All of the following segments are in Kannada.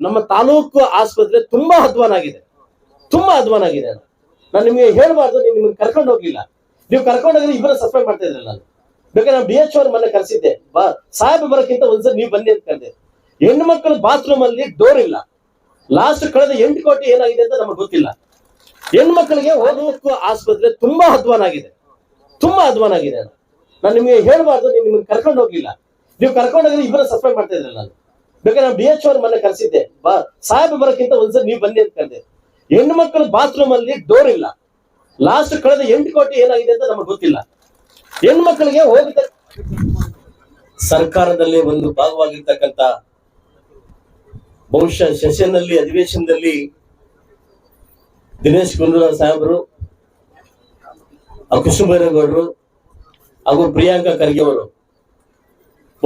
ನಮ್ಮ ತಾಲೂಕು ಆಸ್ಪತ್ರೆ ತುಂಬಾ ಅಧ್ವಾನಾಗಿದೆ. ತುಂಬಾ ಅಧ್ವಾನಾಗಿದೆ ನಾನು ನಿಮಗೆ ಹೇಳ್ಬಾರ್ದು ನೀವು ನಿಮ್ಗೆ ಕರ್ಕೊಂಡು ಹೋಗ್ಲಿಲ್ಲ. ನೀವು ಕರ್ಕೊಂಡು ಹೋಗಿದ್ರೆ ಇಬ್ಬರು ಸಸ್ಪೆಂಡ್ ಮಾಡ್ತಾ ಇದ್ರಲ್ಲ ನಾನು. ಬೇಕಾದ್ರೆ ನಾನು ಬಿ ಎಚ್ ಅವ್ರ ಮನೆ ಕರೆಸಿದ್ದೆ. ಬಾ, ಸಾಹೇಬ್ ಬರೋಕ್ಕಿಂತ ಒಂದ್ಸರಿ ನೀವು ಬನ್ನಿ ಅಂತ ಕರೆದೆ. ಹೆಣ್ಣು ಮಕ್ಕಳು ಬಾತ್ರೂಮ್ ಅಲ್ಲಿ ಡೋರ್ ಇಲ್ಲ. ಲಾಸ್ಟ್ ಕಳೆದ ಎಂಟು ಕೋಟಿ ಏನಾಗಿದೆ ಅಂತ ನಮಗೆ ಗೊತ್ತಿಲ್ಲ. ಹೆಣ್ಮಕ್ಳಿಗೆ ಓದೋಕ್ಕೂ ಆಸ್ಪತ್ರೆ ತುಂಬಾ ಅಧ್ವಾನಾಗಿದೆ. ತುಂಬಾ ಅಧ್ವಾನಾಗಿದೆ ನಾನು ನಿಮಗೆ ಹೇಳ್ಬಾರ್ದು ನೀವು ನಿಮ್ಗೆ ಕರ್ಕೊಂಡು ಹೋಗ್ಲಿಲ್ಲ. ನೀವು ಕರ್ಕೊಂಡು ಹೋಗಿದ್ರೆ ಇಬ್ಬರು ಸಸ್ಪೆಂಡ್ ಮಾಡ್ತಾ ಇದ್ರಲ್ಲ ನಾನು. ಬೇಕಾದ್ರೆ ನಾನು ಬಿ ಎಚ್ ಅವ್ರ ಮನೆ ಕರೆಸಿದ್ದೆ. ಬಾ, ಸಾಹೇಬ್ ಬರೋಕ್ಕಿಂತ ಒಂದ್ಸರಿ ನೀವು ಬನ್ನಿ ಅಂತ ಕರೆದೆ. ಹೆಣ್ಣು ಮಕ್ಕಳ ಬಾತ್ರೂಮ್ ಅಲ್ಲಿ ಡೋರ್ ಇಲ್ಲ. ಲಾಸ್ಟ್ ಕಳೆದ ಎಂಟು ಕೋಟಿ ಏನಾಗಿದೆ ಅಂತ ನಮಗೆ ಗೊತ್ತಿಲ್ಲ. ಹೆಣ್ಮಕ್ಳಿಗೆ ಹೋಗಿದ್ದ ಸರ್ಕಾರದಲ್ಲಿ ಒಂದು ಭಾಗವಾಗಿರ್ತಕ್ಕಂಥ ಬಹುಶಃ ಸೆಷನ್ನಲ್ಲಿ, ಅಧಿವೇಶನದಲ್ಲಿ ದಿನೇಶ್ ಗುಂಡೂರಾವ್ ಸಾಹೇಬರು ಕೃಷ್ಣಬೈರೇಗೌಡರು ಹಾಗೂ ಪ್ರಿಯಾಂಕಾ ಖರ್ಗೆ ಅವರು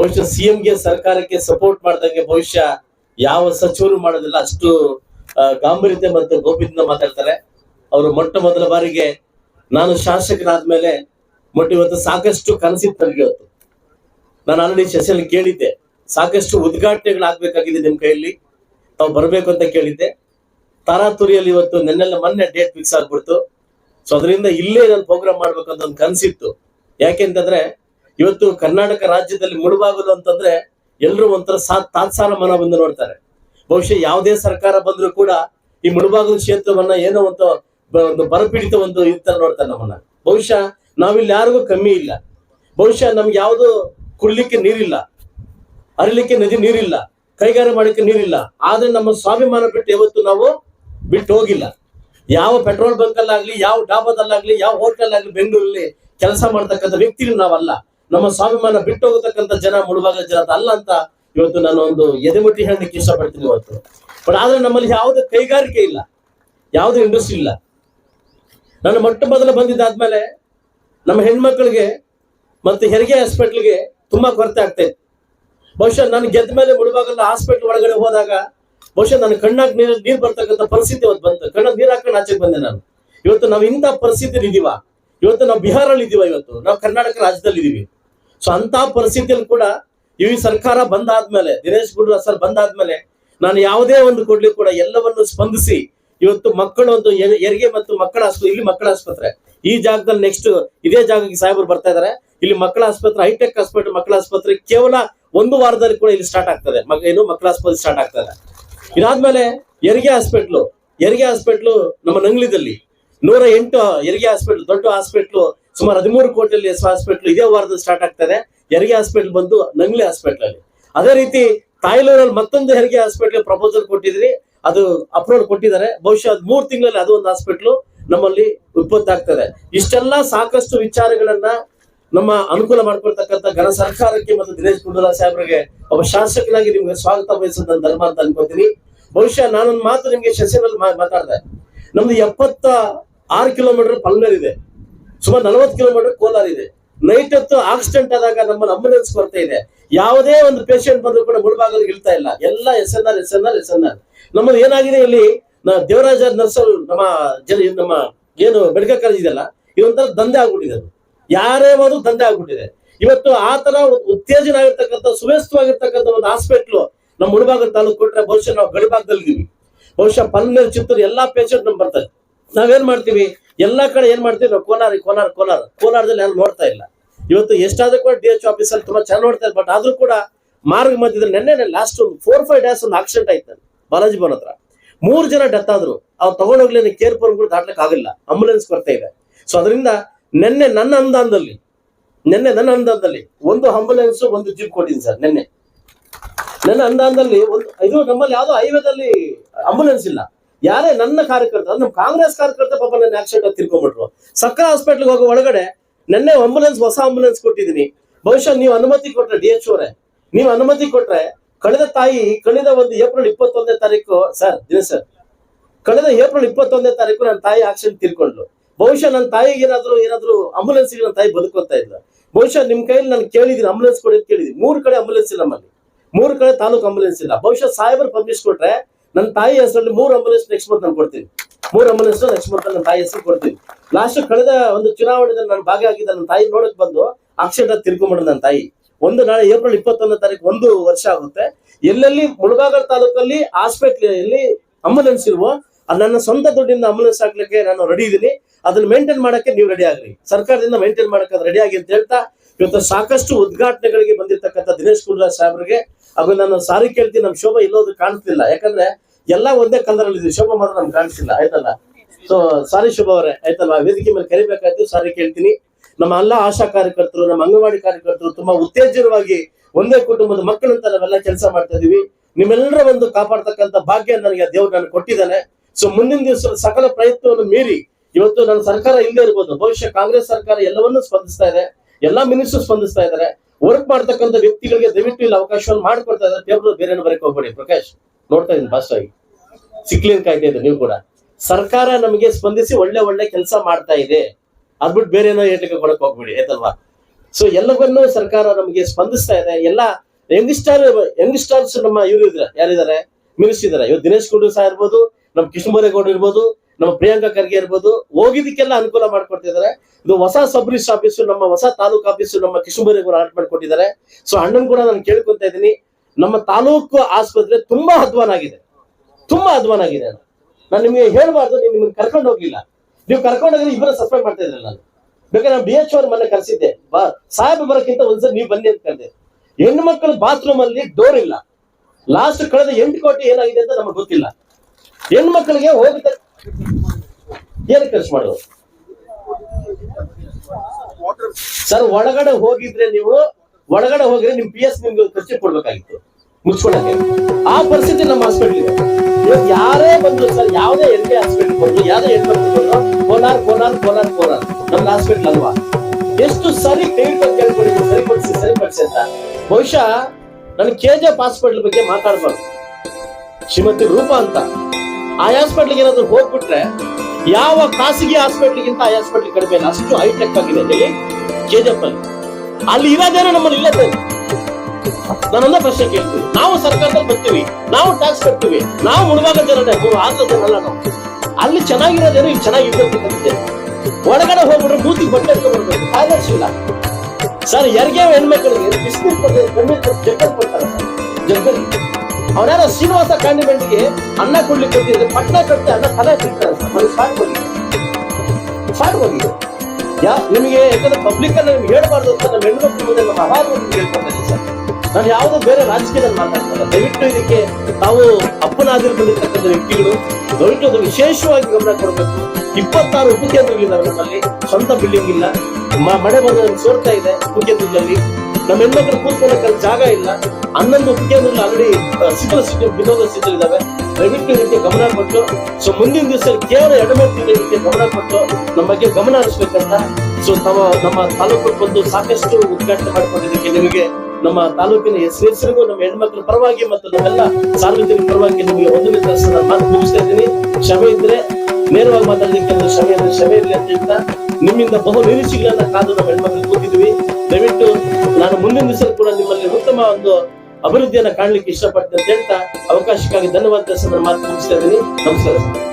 ಬಹುಶಃ ಸಿಎಂಗೆ ಸರ್ಕಾರಕ್ಕೆ ಸಪೋರ್ಟ್ ಮಾಡ್ದಂಗೆ ಬಹುಶಃ ಯಾವ ಸಚಿವರು ಮಾಡೋದಿಲ್ಲ ಅಷ್ಟು ಗಾಂಭೀರ್ಯತೆ ಮತ್ತು ಗೋಪಿಂದ ಮಾತಾಡ್ತಾರೆ. ಅವರು ಮೊಟ್ಟ ಮೊದಲ ಬಾರಿಗೆ ನಾನು ಶಾಸಕರಾದ್ಮೇಲೆ ಮೊಟ್ಟ ಇವತ್ತು ಸಾಕಷ್ಟು ಕನಸಿತ್ತು ನನಗೆ ಇವತ್ತು. ನಾನು ಆಲ್ರೆಡಿ ಸೆಷನ್ ಕೇಳಿದ್ದೆ, ಸಾಕಷ್ಟು ಉದ್ಘಾಟನೆಗಳಾಗಬೇಕಾಗಿದೆ ನಿಮ್ಮ ಕೈಯಲ್ಲಿ. ತಾವು ಬರಬೇಕು ಅಂತ ಕೇಳಿದ್ದೆ. ತಾರಾತುರಿಯಲ್ಲಿ ಇವತ್ತು ನೆನ್ನೆಲ್ಲ ಮೊನ್ನೆ ಡೇಟ್ ಫಿಕ್ಸ್ ಆಗ್ಬಿಡ್ತು. ಸೊ ಅದರಿಂದ ಇಲ್ಲೇ ನಾನು ಪ್ರೋಗ್ರಾಮ್ ಮಾಡ್ಬೇಕಂತ ಒಂದು ಕನಸಿತ್ತು. ಯಾಕೆಂತಂದ್ರೆ ಇವತ್ತು ಕರ್ನಾಟಕ ರಾಜ್ಯದಲ್ಲಿ ಮುಳುಬಾಗಲು ಅಂತಂದ್ರೆ ಎಲ್ಲರೂ ಒಂಥರ ಸಾ ತಾತ್ಸಾರ ಮನ ಬಂದು ನೋಡ್ತಾರೆ. ಬಹುಶಃ ಯಾವುದೇ ಸರ್ಕಾರ ಬಂದರೂ ಕೂಡ ಈ ಮುಳುಬಾಗಲು ಕ್ಷೇತ್ರವನ್ನ ಏನೋ ಒಂದು ಒಂದು ಬರಪೀಡಿತ ಒಂದು ಇತರ ನೋಡ್ತಾರೆ ನಮ್ಮನ್ನ. ಬಹುಶಃ ನಾವಿಲ್ಲಿ ಯಾರಿಗೂ ಕಮ್ಮಿ ಇಲ್ಲ. ಬಹುಶಃ ನಮ್ಗೆ ಯಾವುದು ಕುಡ್ಲಿಕ್ಕೆ ನೀರಿಲ್ಲ ಅರಿಲಿಕ್ಕೆ ನದಿ ನೀರಿಲ್ಲ, ಕೈಗಾರಿಕೆ ಮಾಡಲಿಕ್ಕೆ ನೀರಿಲ್ಲ. ಆದ್ರೆ ನಮ್ಮ ಸ್ವಾಭಿಮಾನ ಬಿಟ್ಟು ಯಾವತ್ತು ನಾವು ಬಿಟ್ಟು ಹೋಗಿಲ್ಲ. ಯಾವ ಪೆಟ್ರೋಲ್ ಬಂಕ್ ಅಲ್ಲಾಗ್ಲಿ ಯಾವ ಡಾಬಾದಲ್ಲಾಗ್ಲಿ, ಯಾವ ಹೋಟೆಲ್ ಆಗ್ಲಿ ಬೆಂಗಳೂರಲ್ಲಿ ಕೆಲಸ ಮಾಡ್ತಕ್ಕಂಥ ವ್ಯಕ್ತಿಗಳು ನಾವಲ್ಲ. ನಮ್ಮ ಸ್ವಾಭಿಮಾನ ಬಿಟ್ಟು ಹೋಗತಕ್ಕಂಥ ಜನ ಮುಳುಭಾಗ ಜನ ಅಲ್ಲ ಅಂತ ಇವತ್ತು ನಾನು ಒಂದು ಎದೆಮುಟ್ಟಿ ಹೇಳಲಿಕ್ಕೆ ಇಷ್ಟಪಡ್ತೀನಿ ಇವತ್ತು. ಬಟ್ ಆದ್ರೆ ನಮ್ಮಲ್ಲಿ ಯಾವುದೇ ಕೈಗಾರಿಕೆ ಇಲ್ಲ, ಯಾವುದೇ ಇಂಡಸ್ಟ್ರಿ ಇಲ್ಲ. ನಾನು ಮೊಟ್ಟ ಮೊದಲು ಬಂದಿದ್ದಾದ್ಮೇಲೆ ನಮ್ಮ ಹೆಣ್ಮಕ್ಳಿಗೆ ಮತ್ತೆ ಹೆರಿಗೆ ಹಾಸ್ಪಿಟ್ಲ್ಗೆ ತುಂಬಾ ಕೊರತೆ ಆಗ್ತಾ ಇತ್ತು. ಬಹುಶಃ ನಾನು ಗೆದ್ದ ಮೇಲೆ ಮುಳುಬಾಗಲ್ಲ ಹಾಸ್ಪಿಟ್ಲ್ ಒಳಗಡೆ ಹೋದಾಗ ಬಹುಶಃ ನನ್ನ ಕಣ್ಣಾಗ ನೀರು ನೀರು ಬರ್ತಕ್ಕಂಥ ಪರಿಸ್ಥಿತಿ ಅವತ್ತು ಬಂತು. ಕಣ್ಣಾಗ ನೀರು ಹಾಕೊಂಡು ಆಚೆಗೆ ಬಂದೆ ನಾನು. ಇವತ್ತು ನಾವು ಇಂಥ ಪರಿಸ್ಥಿತಿಲಿ ಇದೀವ. ಇವತ್ತು ನಾವು ಬಿಹಾರಲ್ಲಿ ಇದೀವ ಇವತ್ತು. ನಾವು ಕರ್ನಾಟಕ ರಾಜ್ಯದಲ್ಲಿ ಇದೀವಿ ಸೊ ಅಂತ ಪರಿಸ್ಥಿತಿಯಲ್ಲಿ ಕೂಡ ಈ ಸರ್ಕಾರ ಬಂದಾದ್ಮೇಲೆ, ದಿನೇಶ್ ಗುಂಡೂರಾವ್ ಸರ್ ಬಂದಾದ್ಮೇಲೆ ನಾನು ಯಾವುದೇ ಒಂದು ಕೊಡ್ಲಿ ಕೂಡ ಎಲ್ಲವನ್ನು ಸ್ಪಂದಿಸಿ ಇವತ್ತು ಮಕ್ಕಳು ಒಂದು ಹೆರ್- ಹೆರಿಗೆ ಮತ್ತು ಮಕ್ಕಳ ಆಸ್ಪತ್ರೆ ಇಲ್ಲಿ ಮಕ್ಕಳ ಆಸ್ಪತ್ರೆ. ಈ ಜಾಗದಲ್ಲಿ ನೆಕ್ಸ್ಟ್ ಇದೇ ಜಾಗಕ್ಕೆ ಸಾಹೇಬರು ಬರ್ತಾ ಇದಾರೆ. ಇಲ್ಲಿ ಮಕ್ಕಳ ಆಸ್ಪತ್ರೆ, ಹೈಟೆಕ್ ಆಸ್ಪತ್ರೆ ಮಕ್ಕಳ ಆಸ್ಪತ್ರೆ ಕೇವಲ ಒಂದು ವಾರದಲ್ಲಿ ಕೂಡ ಇಲ್ಲಿ ಸ್ಟಾರ್ಟ್ ಆಗ್ತದೆ ಏನು ಮಕ್ಕಳ ಆಸ್ಪತ್ರೆ ಸ್ಟಾರ್ಟ್ ಆಗ್ತದೆ ಇದಾದ್ಮೇಲೆ ಹೆರಿಗೆ ಹಾಸ್ಪಿಟ್ಲು ಹೆರಿಗೆ ಹಾಸ್ಪಿಟ್ಲು ನಮ್ಮ ನಂಗ್ಲಿದಲ್ಲಿ ನೂರ ಎಂಟು ಹೆರಿಗೆ ಹಾಸ್ಪಿಟ್ಲು ದೊಡ್ಡ ಹಾಸ್ಪಿಟ್ಲು ಸುಮಾರು ಹದಿಮೂರು ಕೋಟಿಯಲ್ಲಿ ಎಸ್ ಹಾಸ್ಪಿಟಲ್ ಇದೇ ವಾರದಲ್ಲಿ ಸ್ಟಾರ್ಟ್ ಆಗ್ತದೆ. ಹೆರಿಗೆ ಹಾಸ್ಪಿಟಲ್ ಬಂದು ನಂಗ್ಲಿ ಹಾಸ್ಪಿಟಲ್ ಅಲ್ಲಿ. ಅದೇ ರೀತಿ ತಾಯ್ಲೂರಲ್ಲಿ ಮತ್ತೊಂದು ಹೆರಿಗೆ ಹಾಸ್ಪಿಟ್ಲ್ ಪ್ರಪೋಸಲ್ ಕೊಟ್ಟಿದ್ರಿ. ಅದು ಅಪ್ರೂವಲ್ ಕೊಟ್ಟಿದ್ದಾರೆ. ಬಹುಶಃ ಅದ್ ಮೂರ್ ತಿಂಗಳಲ್ಲಿ ಅದು ಒಂದು ಹಾಸ್ಪಿಟ್ಲು ನಮ್ಮಲ್ಲಿ ಉತ್ಪತ್ತಾಗ್ತದೆ ಇಷ್ಟೆಲ್ಲ ಸಾಕಷ್ಟು ವಿಚಾರಗಳನ್ನ ನಮ್ಮ ಅನುಕೂಲ ಮಾಡ್ಕೊಳ್ತಕ್ಕಂಥ ಘನ ಸರ್ಕಾರಕ್ಕೆ ಮತ್ತು ದಿನೇಶ್ ಗುಂಡೂರಾವ್ ಸಾಹೇಬ್ರಿಗೆ ಒಬ್ಬ ಶಾಸಕನಾಗಿ ನಿಮ್ಗೆ ಸ್ವಾಗತ ಬಯಸೋದು ಧರ್ಮ ಅಂತ ಅನ್ಕೋತೀನಿ. ಬಹುಶಃ ನಾನೊಂದು ಮಾತು ನಿಮ್ಗೆ ಶಸಿನಲ್ಲಿ ಮಾತಾಡ್ದೆ. ನಮ್ದು ಎಪ್ಪತ್ತ ಆರು ಕಿಲೋಮೀಟರ್ ಪಲ್ಮೇರ್ ಇದೆ ಸುಮಾರು ನಲವತ್ತು ಕಿಲೋಮೀಟರ್ ಕೋಲಾರ ಇದೆ. ನೈಟ್ ಹೊತ್ತು ಆಕ್ಸಿಡೆಂಟ್ ಆದಾಗ ನಮ್ಮ ಅಂಬುಲೆನ್ಸ್ ಬರ್ತಾ ಇದೆ. ಯಾವುದೇ ಒಂದು ಪೇಷಂಟ್ ಬಂದ್ರು ಕೂಡ ಮುಳುಬಾಗಲು ಇಳ್ತಾ ಇಲ್ಲ. ಎಲ್ಲ S N R S N R S N R ನಮ್ಮಲ್ಲಿ ಏನಾಗಿದೆ ಇಲ್ಲಿ? ನ- ದೇವರಾಜ ನರ್ಸಲ್ ನಮ್ಮ ಜನ ನಮ್ಮ ಏನು ಮೆಡಿಕಲ್ ಕಾಲೇಜ್ ಇದೆಯಲ್ಲ, ಇದೊಂಥರ ದಂಧೆ ಆಗ್ಬಿಟ್ಟಿದೆ ಯಾರೇ ಒಂದು ದಂಧೆ ಆಗ್ಬಿಟ್ಟಿದೆ. ಇವತ್ತು ಆ ತರ ಉತ್ತೇಜನ ಆಗಿರ್ತಕ್ಕಂಥ ಸುವ್ಯಸ್ಥವಾಗಿರ್ತಕ್ಕಂಥ ಒಂದು ಹಾಸ್ಪಿಟ್ಲು ನಮ್ಮ ಮುಳುಬಾಗಲ್ ತಾಲೂಕು ಕೊಟ್ಟರೆ ಬಹುಶಃ ನಾವು ಗಡಿಭಾಗದಲ್ಲಿ ಬಹುಶಃ ಪಲ್ಮೇರ್ ಚಿತ್ತೂರು ಎಲ್ಲಾ ಪೇಷಂಟ್ ನಮ್ ಬರ್ತಾರೆ. ನಾವೇನ್ ಮಾಡ್ತೀವಿ? ಎಲ್ಲಾ ಕಡೆ ಏನ್ ಮಾಡ್ತೀವಿ? ನಾವು ಕೋಲಾರ ಕೋಲಾರ ಕೋಲಾರ. ಕೋಲಾರದಲ್ಲಿ ಯಾರು ನೋಡ್ತಾ ಇಲ್ಲ. ಇವತ್ತು ಎಷ್ಟಾದ್ರೂ ಕೂಡ ಡಿ ಎಚ್ ಆಫೀಸ್ ಅಲ್ಲಿ ತುಂಬಾ ಚೆನ್ನಾಗಿ ನೋಡ್ತಾ ಬಟ್ ಆದ್ರೂ ಕೂಡ ಮಾರ್ಗ ಮಧ್ಯದಲ್ಲಿ ನೆನ್ನೆ ಲಾಸ್ಟ್ ಒಂದು ಫೋರ್ ಫೈವ್ ಡೇಸ್ ಒಂದು ಆಕ್ಸಿಡೆಂಟ್ ಆಯ್ತು. ಬಾಲಾಜಿ ಭವನ್ ಹತ್ರ. ಮೂರು ಜನ ಡೆತ್ ಆದ್ರು. ಅವ್ರು ತಗೊಂಡೋಗ್ಲಿ ಕೇರ್ ಫೋರ್ಗಳು ದಾಟ್ಲಿಕ್ಕೆ ಆಗಿಲ್ಲ. ಆಂಬುಲೆನ್ಸ್ ಕೊರತೆ ಇದೆ. ಸೊ ಅದರಿಂದ ನಿನ್ನೆ ನನ್ನ ಅನುದಾನದಲ್ಲಿ ನಿನ್ನೆ ನನ್ನ ಅನುದಾನದಲ್ಲಿ ಒಂದು ಆಂಬುಲೆನ್ಸ್ ಒಂದು ಜೀಪ್ ಕೊಟ್ಟಿದ್ದೀನಿ ಸರ್, ನಿನ್ನೆ. ನನ್ನ ಅನುದಾನದಲ್ಲಿ ಒಂದು, ಇದು ನಮ್ಮಲ್ಲಿ ಯಾವ್ದೋ ಹೈವೇದಲ್ಲಿ ಆಂಬುಲೆನ್ಸ್ ಇಲ್ಲ. ಯಾರೇ ನನ್ನ ಕಾರ್ಯಕರ್ತ ನಮ್ಮ ಕಾಂಗ್ರೆಸ್ ಕಾರ್ಯಕರ್ತ ಪಾಪ ನನ್ನ ಆಕ್ಸಿಡೆಂಟ್ ತಿರ್ಕೊಂಡ್ಬಿಟ್ರು. ಸಕ್ಕರೆ ಹಾಸ್ಪಿಟ್ಲ್ಗೆ ಹೋಗೋ ಒಳಗಡೆ ನಿನ್ನೆ ಆಂಬುಲೆನ್ಸ್ ಹೊಸ ಆಂಬುಲೆನ್ಸ್ ಕೊಟ್ಟಿದ್ದೀನಿ. ಬಹುಶಃ ನೀವು ಅನುಮತಿ ಕೊಟ್ರೆ ಡಿ ಎಚ್ ಅವರೇ. ನೀವು ಅನುಮತಿ ಕೊಟ್ರೆ ಕಳೆದ ತಾಯಿ, ಕಳೆದ ಒಂದು ಏಪ್ರಿಲ್ ಇಪ್ಪತ್ತೊಂದನೇ ತಾರೀಕು, ಸರ್ ದಿನ ಸರ್, ಕಳೆದ ಏಪ್ರಿಲ್ ಇಪ್ಪತ್ತೊಂದನೇ ತಾರೀಕು ನನ್ನ ತಾಯಿ ಆಕ್ಸಿಡೆಂಟ್ ತಿರ್ಕೊಂಡ್ಲು ಬಹುಶಃ ನನ್ನ ತಾಯಿಗೆ ಏನಾದರೂ ಏನಾದರೂ ಆಂಬುಲೆನ್ಸ್ ನನ್ನ ತಾಯಿ ಬದುಕೊಂತ ಇಲ್ಲ. ಬಹುಶಃ ನಿಮ್ ಕೈಯಲ್ಲಿ ನಾನು ಕೇಳಿದೀನಿ ಆಂಬುಲೆನ್ಸ್ ಕೊಡಿ ಅಂತ ಕೇಳಿದೀನಿ ಮೂರು ಕಡೆ ಆಂಬುಲೆನ್ಸ್ ಇಲ್ಲ ನಮ್ಮಲ್ಲಿ. ಮೂರು ಕಡೆ ತಾಲೂಕು ಆಂಬುಲೆನ್ಸ್ ಇಲ್ಲ. ಬಹುಶಃ ಸಾಹೇಬರು ಪಬ್ಲಿಷ್ ಕೊಟ್ರೆ ನನ್ನ ತಾಯಿ ಹೆಸರಲ್ಲಿ ಮೂರು ಅಂಬುಲೆನ್ಸ್ ನೆಕ್ಸ್ಟ್ ಮಂತ್ ನಾನು ಕೊಡ್ತೀನಿ. ಮೂರು ಅಂಬುಲೆನ್ಸ್ ನೆಕ್ಸ್ಟ್ ಮಂತ್ ನನ್ನ ತಾಯಿ ಹೆಸರು ಕೊಡ್ತೀನಿ. ಲಾಸ್ಟ್ ಕಳೆದ ಒಂದು ಚುನಾವಣೆಯಲ್ಲಿ ನಾನು ಭಾಗಿಯಾಗಿದ್ದ ನನ್ನ ತಾಯಿ ನೋಡಕ್ ಬಂದು ಆಕ್ಸಿಡೆಂಟ್ ಆಗಿ ತಿರ್ಕೊಂಡ್ಬಿಡ್ದು ನನ್ನ ತಾಯಿ. ಒಂದು ನಾಳೆ ಏಪ್ರಿಲ್ ಇಪ್ಪತ್ತೊಂದನೇ ತಾರೀಕು ಒಂದು ವರ್ಷ ಆಗುತ್ತೆ. ಎಲ್ಲೆಲ್ಲಿ ಮುಳಬಾಗಲ್ ತಾಲೂಕಲ್ಲಿ ಹಾಸ್ಪಿಟ್ಲಲ್ಲಿ ಅಂಬುಲೆನ್ಸ್ ಇರುವೋ ನನ್ನ ಸ್ವಂತ ದುಡ್ಡಿಂದ ಅಂಬುಲೆನ್ಸ್ ಹಾಕ್ಲಿಕ್ಕೆ ನಾನು ರೆಡಿ ಇದ್ದೀನಿ. ಅದನ್ನ ಮೇಂಟೈನ್ ಮಾಡಕ್ಕೆ ನೀವು ರೆಡಿ ಆಗ್ರಿ. ಸರ್ಕಾರದಿಂದ ಮೇಂಟೈನ್ ಮಾಡಕ್ಕೆ ರೆಡಿ ಆಗಿ ಅಂತ ಹೇಳ್ತಾ ಇವತ್ತು ಸಾಕಷ್ಟು ಉದ್ಘಾಟನೆಗಳಿಗೆ ಬಂದಿರತಕ್ಕಂಥ ದಿನೇಶ್ ಗುಂಡೂರಾವ್ ಸಾಹೇಬ್ರಿಗೆ, ಹಾಗೂ ನಾನು ಸಾರಿ ಕೇಳ್ತೀನಿ ನಮ್ಮ ಶೋಭಾ ಇಲ್ಲೋದು ಕಾಣಿಸ್ತಿಲ್ಲ ಯಾಕಂದ್ರೆ ಎಲ್ಲ ಒಂದೇ ಕಲರ್ ಇದೀವಿ ಶೋಭಾ ಮಾತ್ರ ನಮ್ಗೆ ಕಾಣಿಸ್ತಿಲ್ಲ ಆಯ್ತಲ್ಲ? ಸೊ ಸಾರಿ ಶೋಭಾ ಅವರೇ. ಆಯ್ತಲ್ಲ ವೇದಿಕೆ ಮೇಲೆ ಕರಿಬೇಕಾಯ್ತು ಸಾರಿ ಕೇಳ್ತೀನಿ. ನಮ್ಮ ಎಲ್ಲ ಆಶಾ ಕಾರ್ಯಕರ್ತರು, ನಮ್ಮ ಅಂಗನವಾಡಿ ಕಾರ್ಯಕರ್ತರು ತುಂಬಾ ಉತ್ತೇಜನವಾಗಿ ಒಂದೇ ಕುಟುಂಬದ ಮಕ್ಕಳಂತ ನಾವೆಲ್ಲ ಕೆಲಸ ಮಾಡ್ತಾ ಇದೀವಿ. ನಿಮ್ಮೆಲ್ಲರ ಒಂದು ಕಾಪಾಡ್ತಕ್ಕಂಥ ಭಾಗ್ಯ ನನಗೆ ದೇವ್ರು ನನಗೆ ಕೊಟ್ಟಿದ್ದಾನೆ. ಸೊ ಮುಂದಿನ ದಿವಸ ಸಕಲ ಪ್ರಯತ್ನವನ್ನು ಮೀರಿ ಇವತ್ತು ನನ್ನ ಸರ್ಕಾರ ಇಲ್ಲದೆ ಇರ್ಬೋದು. ಭವಿಷ್ಯ ಕಾಂಗ್ರೆಸ್ ಸರ್ಕಾರ ಎಲ್ಲವನ್ನೂ ಸ್ಪರ್ಧಿಸ್ತಾ ಇದೆ. ಎಲ್ಲಾ ಮಿನಿಸ್ಟರ್ ಸ್ಪಂದಿಸ್ತಾ ಇದ್ದಾರೆ. ವರ್ಕ್ ಮಾಡ್ತಕ್ಕಂಥ ವ್ಯಕ್ತಿಗಳಿಗೆ ದಯವಿಟ್ಟು ಇಲ್ಲಿ ಅವಕಾಶವನ್ನು ಮಾಡ್ಕೊಡ್ತಾ ಇದ್ದಾರೆ. ದೇವರು ಬೇರೆ ಬರಕ್ಕೆ ಹೋಗ್ಬೇಡಿ. ಪ್ರಕಾಶ್, ನೋಡ್ತಾ ಇದ್ದೀನಿ ಫಾಸ್ಟ್ ಆಗಿ. ಸಿಕ್ಲಿನ್ ಕಾಯ್ತಾ ಇದೆ ನೀವು ಕೂಡ. ಸರ್ಕಾರ ನಮಗೆ ಸ್ಪಂದಿಸಿ ಒಳ್ಳೆ ಒಳ್ಳೆ ಕೆಲಸ ಮಾಡ್ತಾ ಇದೆ. ಅದ್ಬಿಟ್ಟು ಬೇರೆ ಏನೋ ಹೇಳ್ಲಿಕ್ಕೆ ಕೊಡಕ್ ಹೋಗ್ಬೇಡಿ, ಆಯ್ತಲ್ವಾ? ಸೊ ಎಲ್ಲವನ್ನೂ ಸರ್ಕಾರ ನಮಗೆ ಸ್ಪಂದಿಸ್ತಾ ಇದೆ. ಎಲ್ಲ ಯಂಗ್ಸ್ಟಾರ್ ಯಂಗ್ಸ್ಟಾರ್ಸ್ ನಮ್ಮ ಇವರು ಇದ್ರೆ, ಯಾರಿದ್ದಾರೆ? ಮಿನಿಸ್ಟರ್ ಇದಾರೆ ಇವತ್ತು ದಿನೇಶ್ ಗುಂಡೂರು ಸಹ ಇರ್ಬೋದು, ನಮ್ಮ ಕೃಷ್ಣಬೈರೇಗೌಡ ಇರ್ಬೋದು ನಮ್ಮ ಪ್ರಿಯಾಂಕಾ ಖರ್ಗೆ ಇರ್ಬೋದು, ಹೋಗಿದ್ದಕ್ಕೆಲ್ಲ ಅನುಕೂಲ ಮಾಡ್ಕೊಡ್ತಿದ್ದಾರೆ. ಇದು ಹೊಸ ಸಬ್ ರಿಜಿಸ್ಟರ್ ಆಫೀಸು ನಮ್ಮ ಹೊಸ ತಾಲೂಕು ಆಫೀಸು ನಮ್ಮ ಕೃಷ್ಣಬೈರೇಗೌಡ ಆರ್ಟ್ ಮಾಡಿಕೊಟ್ಟಿದ್ದಾರೆ. ಸೊ ಅಣ್ಣನ್ ಕೂಡ ನಾನು ಕೇಳ್ಕೊಂತ ಇದ್ದೀನಿ. ನಮ್ಮ ತಾಲೂಕು ಆಸ್ಪತ್ರೆ ತುಂಬಾ ಅಧ್ವಾನ ಆಗಿದೆ ತುಂಬಾ ಅಧ್ವಾನ ಆಗಿದೆ ನಾನು ನಿಮಗೆ ಹೇಳ್ಬಾರ್ದು ನೀವು ನಿಮ್ಗೆ ಕರ್ಕೊಂಡು ಹೋಗಿಲ್ಲ ನೀವು ಕರ್ಕೊಂಡು ಹೋಗಿದ್ರೆ ಇಬ್ಬರ ಸಸ್ಪೆಂಡ್ ಮಾಡ್ತಾ ಇದ್ರಲ್ಲ ನಾನು. ಬೇಕಾದ್ರೆ ನಾನು ಬಿ ಎಚ್ ಅವ್ರ ಮನೆ ಕರೆಸಿದ್ದೆ. ಬಾ, ಸಾಹೇಬ್ ಬರೋಕ್ಕಿಂತ ಒಂದ್ಸರಿ ನೀವು ಬನ್ನಿ ಅಂತ ಕರೆದೆ. ಹೆಣ್ಣು ಮಕ್ಕಳು ಬಾತ್ರೂಮ್ ಅಲ್ಲಿ ಡೋರ್ ಇಲ್ಲ. ಲಾಸ್ಟ್ ಕಳೆದ ಎಂಟು ಕೋಟಿ ಏನಾಗಿದೆ ಅಂತ ನಮಗೆ ಗೊತ್ತಿಲ್ಲ. ಹೆಣ್ಮಕ್ಳಿಗೆ ಮಕ್ಕಳಿಗೆ ಏನಕ್ಕೆ ಖರ್ಚು ಮಾಡೋದು? ಸರ್ ಒಳಗಡೆ ಹೋಗಿದ್ರೆ ನೀವು, ಒಳಗಡೆ ಹೋಗಿದ್ರೆ ನಿಮ್ ಪಿ ಎಸ್ ನಿಮ್ಗೆ ಖರ್ಚು ಕೊಡ್ಬೇಕಾಗಿತ್ತು. ಮುಚ್ಕೊಳಕ್ಕೆ ಆ ಪರಿಸ್ಥಿತಿ ನಮ್ಮ ಹಾಸ್ಪಿಟಲ್ ಇವತ್ತು ಯಾರೇ ಬಂದ್ರು ಸರ್ ಯಾವ್ದೇ ಎಲ್ ಬಿ ಹಾಸ್ಪಿಟಲ್ ಬಂದ್ರು ಯಾವ್ದೇ ಹೆಣ್ಮಕ್ಳು ಬಂದ್ರು ಕೋಲಾರ್ ಕೋಲಾರ್ ಕೋಲಾರ್ ಕೋಲಾರ್. ನಮ್ಮ ಹಾಸ್ಪಿಟಲ್ ಅಲ್ವಾ? ಎಷ್ಟು ಸರಿ ಕೈ ಕೊಟ್ಟು ಕೇಳ್ಕೊಳ್ಳಿ ಸರಿಪಡಿಸಿ ಸರಿಪಡಿಸಿ ಅಂತ. ಬಹುಶಃ, ನಾನು ಕೆ ಜಿ ಎಫ್ ಹಾಸ್ಪಿಟಲ್ ಬಗ್ಗೆ ಮಾತಾಡ್ಬಾರ್ದು. ಶ್ರೀಮತಿ ರೂಪಾ ಅಂತ. ಆ ಹಾಸ್ಪಿಟ್ಲಿಗೆ ಏನಾದ್ರು ಹೋಗ್ಬಿಟ್ರೆ ಯಾವ ಖಾಸಗಿ ಹಾಸ್ಪಿಟ್ಲಿಗಿಂತ ಆ ಹಾಸ್ಪಿಟ್ಲ್ ಕಡಿಮೆ ಇಲ್ಲ. ಅಷ್ಟು ಹೈಟೆಕ್ ಆಗಿದೆ ಹೇಳಿ ಜೆಜೆಪ್ ಅಲ್ಲಿ ಅಲ್ಲಿ ಇರೋದೇನೋ ನಮ್ಮಲ್ಲಿ ಇಲ್ಲದೆ ನಾನೊಂದ ಪ್ರಶ್ನೆ ಕೇಳ್ತೀವಿ ನಾವು ಸರ್ಕಾರದಲ್ಲಿ ಬರ್ತೀವಿ. ನಾವು ಟ್ಯಾಕ್ಸ್ ಕಟ್ತೀವಿ. ನಾವು ಮುಳುವಾಗ ಜನರೇ. ಆಗ್ಲ ಜನಲ್ಲ ನಾವು. ಅಲ್ಲಿ ಚೆನ್ನಾಗಿರೋದೇನೋ ಇಲ್ಲಿ ಚೆನ್ನಾಗಿರ್ಬೇಕು ಅಂತಿದೆ ಒಳಗಡೆ ಹೋಗ್ಬಿಟ್ರೆ ಮೂತಿ ಬಟ್ಟೆ ಬರ್ಬೇಕು. ಟಾಯ್ಲೆಟ್ಸ್ ಇಲ್ಲ. ಸರ್, ಯಾರಿಗೆ ಹೆಣ್ಮಕ್ಳಿಗೆ ಬಿಸ್ನೆಸ್ ಕೊಡ್ತಾರೆ ಜಗ್ಗಲ್ ಕೊಡ್ತಾರೆ. ಜಗ್ಗಲ್ ಅವನ್ಯಾರ ಶ್ರೀನಿವಾಸ ಕಾಂಡಿಮೆಂಟ್ಗೆ ಅನ್ನ ಕೊಡ್ಲಿಕ್ಕೆ ಕೊಟ್ಟಿದ್ರೆ ಪಟ್ಟಣ ಕಟ್ಟಿ ಅನ್ನ ತಲೆ ಸರ್. ನನಗೆ ಸಾಕು ಹೋಗಿದೆ. ಸಾಕು ಯಾ, ನಿಮಗೆ ಯಾಕಂದ್ರೆ ಪಬ್ಲಿಕ್ ಅನ್ನ ನಿಮ್ಗೆ ಹೇಳ್ಬಾರ್ದು ಅಂತ ನಮ್ಮ ಹೆಣ್ಮಕ್ಳು ಮುಂದೆ ನಮ್ಮ ಅವಾಗ ಹೇಳ್ಕೊಂಡಿದ್ದೀನಿ ಸರ್. ನಾನು ಯಾವುದೋ ಬೇರೆ ರಾಜಕೀಯದಲ್ಲಿ ಮಾತಾಡ್ತಾರೆ ದಯವಿಟ್ಟು ಇದಕ್ಕೆ ತಾವು ಅಪ್ಪನಾದಿರು ಬಂದಿರ್ತಕ್ಕಂಥ ವ್ಯಕ್ತಿಗಳು ದಯವಿಟ್ಟು ವಿಶೇಷವಾಗಿ ಗಮನ ಕೊಡಬೇಕು. ಇಪ್ಪತ್ತಾರು ಉಪಕೇಂದ್ರಗಳಿದ್ದಾವೆ ನಮ್ಮಲ್ಲಿ. ಸ್ವಂತ ಬಿಲ್ಡಿಂಗ್ ಇಲ್ಲ. ಮಳೆ ಬಂದ ಸೋರ್ತಾ ಇದೆ ಉಪಕೇಂದ್ರಗಳಲ್ಲಿ ನಮ್ಮ ಹೆಣ್ಮಕ್ಳು ಕೂತ್ಕೊಳ್ಳೋಕೆ ಅಲ್ಲಿ ಜಾಗ ಇಲ್ಲ. ಹನ್ನೊಂದು ಉಪಕೇಂದ್ರಗಳು ಆಲ್ರೆಡಿ ಸಿಗಲ್ ಬಿದ್ದೋಗ ಸ್ಥಿತಿ ಇದಾವೆ. ದಯವಿಟ್ಟು ಗಮನ ಕೊಟ್ಟು, ಸೊ ಮುಂದಿನ ದಿವಸ ಕೇವಲ ಎಡಮಟ್ಟಿಗೆ ಇದಕ್ಕೆ ಗಮನ ಕೊಟ್ಟು ನಮ್ಮ ಬಗ್ಗೆ ಗಮನ ಹರಿಸ್ಬೇಕಂತ, ಸೊ ತಮ್ಮ ನಮ್ಮ ತಾಲೂಕು ಬಂದು ಸಾಕಷ್ಟು ಉದ್ಘಾಟನೆ ಮಾಡ್ಕೊಂಡಿದ್ದಕ್ಕೆ ನಿಮಗೆ ನಮ್ಮ ತಾಲೂಕಿನ ಹೆಸರು ಹೆಸರಿಗೂ ನಮ್ಮ ಹೆಣ್ಮಕ್ಳ ಪರವಾಗಿ ಮತ್ತು ನಮ್ಮೆಲ್ಲ ಸಾರ್ವಜನಿಕ ಪರವಾಗಿ ನಿಮಗೆ ಒಂದು ಕೆಲಸ ನಾನು ಮಾತು ಮುಗಿಸ್ತಾ ಇದ್ದೀನಿ. ಕ್ಷಮೆ ಇದ್ರೆ ನೇರವಾಗಿ ಮಾತಾಡಲಿಕ್ಕೆ ಕ್ಷಮೆ ಇದ್ರೆ ಕ್ಷಮೆ ಇರಲಿ ಅಂತ ನಿಮ್ಮಿಂದ ಬಹು ನಿರೀಕ್ಷೆಗಳನ್ನ ಕಾದು ನಮ್ಮ ಹೆಣ್ಮಕ್ಳು ದಯವಿಟ್ಟು ನಾನು ಮುಂದಿನ ದಿವಸ ಕೂಡ ನಿಮ್ಮಲ್ಲಿ ಉತ್ತಮ ಒಂದು ಅಭಿವೃದ್ಧಿಯನ್ನು ಕಾಣಲಿಕ್ಕೆ ಇಷ್ಟಪಡ್ತೇನೆ ಅಂತ ಹೇಳ್ತಾ ಅವಕಾಶಕ್ಕಾಗಿ ಧನ್ಯವಾದ ಮಾತು ಮುಗಿಸ್ತಾ ಇದ್ದೀನಿ. ನಮಸ್ಕಾರ.